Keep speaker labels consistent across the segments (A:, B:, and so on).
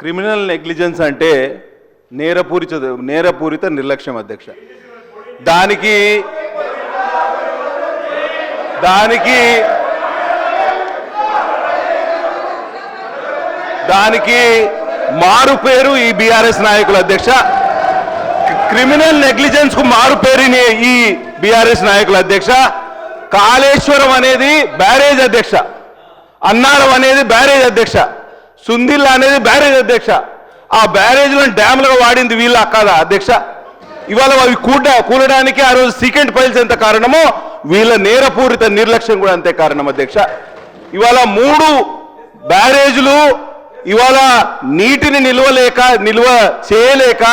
A: Criminal negligence అంటే నేరపూరిత నేరపూరిత నిర్లక్ష్యం అధ్యక్ష. దానికి దానికి దానికి మారు పేరు ఈ బీఆర్ఎస్ నాయకుల అధ్యక్ష. క్రిమినల్ నెగ్లిజెన్స్కు మారు పేరుని ఈ బీఆర్ఎస్ నాయకుల అధ్యక్ష. కాళేశ్వరం అనేది బ్యారేజ్ అధ్యక్ష. అన్నారం అనేది బ్యారేజ్ అధ్యక్ష. సుందిల్లా అనేది బ్యారేజ్ అధ్యక్ష. ఆ బ్యారేజ్లను డ్యామ్లుగా వాడింది వీళ్ళ కాదా అధ్యక్ష? ఇవాళ అవి కూడ కూలడానికి ఆ రోజు సీకెంట్ పైల్స్ ఎంత కారణమో వీళ్ళ నేరపూరిత నిర్లక్ష్యం కూడా అంతే కారణం అధ్యక్ష. ఇవాళ మూడు బ్యారేజ్లు ఇవాళ నీటిని నిల్వలేక నిల్వ చేయలేక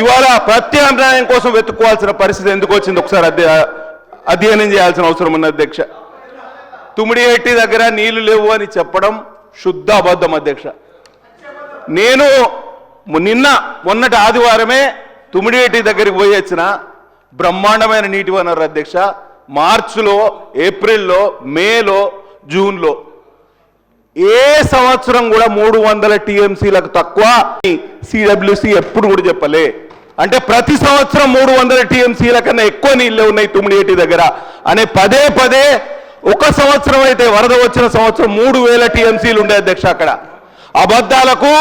A: ఇవాళ ప్రత్యామ్నాయం కోసం వెతుక్కోవాల్సిన పరిస్థితి ఎందుకు వచ్చింది? ఒకసారి అధ్య అధ్యయనం చేయాల్సిన అవసరం ఉంది అధ్యక్ష. ఎట్టి దగ్గర నీళ్ళు లేవు అని చెప్పడం శుద్ధ అబద్ధం అధ్యక్ష. నేను నిన్న మొన్నటి ఆదివారమే తుమిడియేటి దగ్గరికి పోయి వచ్చిన బ్రహ్మాండమైన నీటి వనరు అధ్యక్ష. మార్చిలో ఏప్రిల్లో మేలో జూన్లో. ఏ సంవత్సరం కూడా మూడు వందల టీఎంసీలకు తక్కువ సిడబ్ల్యూసి ఎప్పుడు కూడా చెప్పలే. అంటే ప్రతి సంవత్సరం మూడు వందల టీఎంసీల కన్నా ఎక్కువ నీళ్ళు ఉన్నాయి తుమ్మిడియేటి దగ్గర. అనే పదే పదే ఒక సంవత్సరం అయితే వరద వచ్చిన సంవత్సరం మూడు వేల టీఎంసీలు ఉండే అధ్యక్ష అక్కడ. అబద్ధాలకు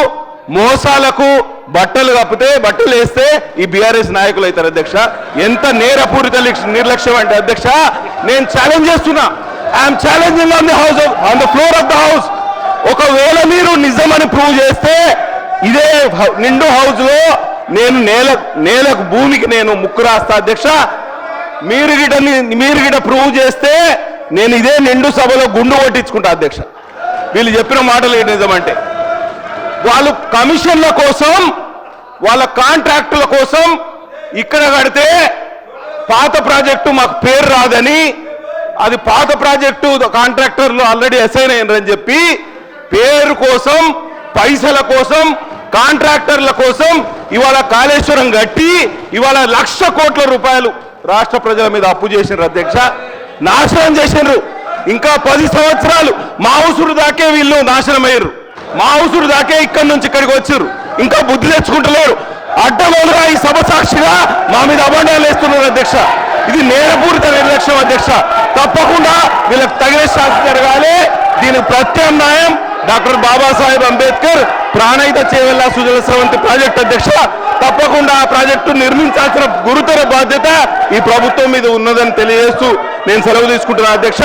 A: మోసాలకు బట్టలు కప్పితే బట్టలు వేస్తే ఈ బీఆర్ఎస్ నాయకులు అవుతారు అధ్యక్ష. ఎంత నేరపూరిత లిక్ష- నిర్లక్ష్యం అంటే అధ్యక్ష నేను ఛాలెంజ్ చేస్తున్నా. I'm challenging on the house on the floor of the house ఒకవేళ మీరు నిజమని ప్రూవ్ చేస్తే ఇదే హౌ- నిండు హౌస్లో నేను నేల నేలకు భూమికి నేను ముక్కు రాస్తా అధ్యక్ష. మీరు గిట మీరు గిట ప్రూవ్ చేస్తే నేను ఇదే నిండు సభలో గుండు కొట్టించుకుంటా అధ్యక్ష. వీళ్ళు చెప్పిన మాటలు ఏంటి నిజమంటే వాళ్ళు కమిషన్ల కోసం వాళ్ళ కాంట్రాక్టుల కోసం ఇక్కడ కడితే పాత ప్రాజెక్టు మాకు పేరు రాదని అది పాత ప్రాజెక్టు కాంట్రాక్టర్లు ఆల్రెడీ అసైన్ అయ్యారని చెప్పి పేరు కోసం పైసల కోసం కాంట్రాక్టర్ల కోసం ఇవాళ కాళేశ్వరం కట్టి ఇవాళ లక్ష కోట్ల రూపాయలు రాష్ట్ర ప్రజల మీద అప్పు చేసినారు అధ్యక్ష. నాశనం చేసినారు ఇంకా పది సంవత్సరాలు మా ఉసురు దాకే వీళ్ళు నాశనం అయ్యారు మా ఉసురు దాకే ఇక్కడి నుంచి ఇక్కడికి వచ్చారు ఇంకా బుద్ధి తెచ్చుకుంటలేరు. అడ్డగోలుగా ఈ సభ సాక్షిగా మా మీద అబండాలు వేస్తున్నారు అధ్యక్ష. ఇది నేరపూరిత నిర్లక్ష్యం అధ్యక్ష. తప్పకుండా వీళ్ళకి తగిన శాస్త్రం జరగాలి. దీని ప్రత్యామ్నాయం డాక్టర్ బాబాసాహెబ్ అంబేద్కర్ ప్రాణయిత చేవెల్లా సుజల స్రవంతి ప్రాజెక్ట్ అధ్యక్ష. తప్పకుండా ఆ ప్రాజెక్టు నిర్మించాల్సిన గురుతర ఈ ప్రభుత్వం మీద ఉన్నదని తెలియజేస్తూ నేను సెలవు తీసుకుంటున్నా. అధ్యక్ష